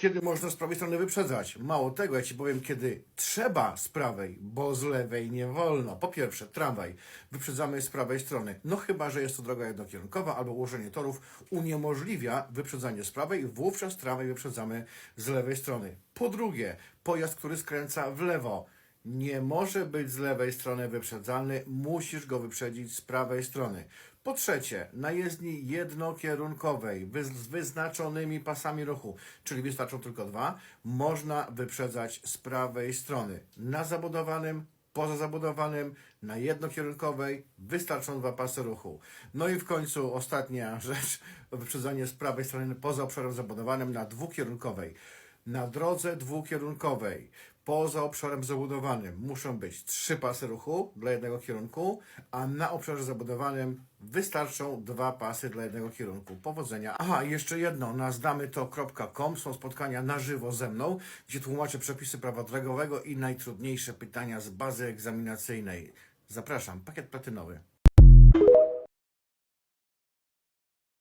Kiedy można z prawej strony wyprzedzać? Mało tego, ja Ci powiem, kiedy trzeba z prawej, bo z lewej nie wolno. Po pierwsze, tramwaj. Wyprzedzamy z prawej strony. No chyba, że jest to droga jednokierunkowa albo ułożenie torów uniemożliwia wyprzedzanie z prawej, wówczas tramwaj wyprzedzamy z lewej strony. Po drugie, pojazd, który skręca w lewo. Nie może być z lewej strony wyprzedzany, musisz go wyprzedzić z prawej strony. Po trzecie, na jezdni jednokierunkowej z wyznaczonymi pasami ruchu, czyli wystarczą tylko dwa, można wyprzedzać z prawej strony. Na zabudowanym, poza zabudowanym, na jednokierunkowej wystarczą dwa pasy ruchu. No i w końcu ostatnia rzecz, wyprzedzanie z prawej strony poza obszarem zabudowanym na dwukierunkowej. Na drodze dwukierunkowej poza obszarem zabudowanym muszą być trzy pasy ruchu dla jednego kierunku, a na obszarze zabudowanym wystarczą dwa pasy dla jednego kierunku. Powodzenia. Aha, jeszcze jedno. Na zdamyto.com są spotkania na żywo ze mną, gdzie tłumaczę przepisy prawa drogowego i najtrudniejsze pytania z bazy egzaminacyjnej. Zapraszam, pakiet platynowy.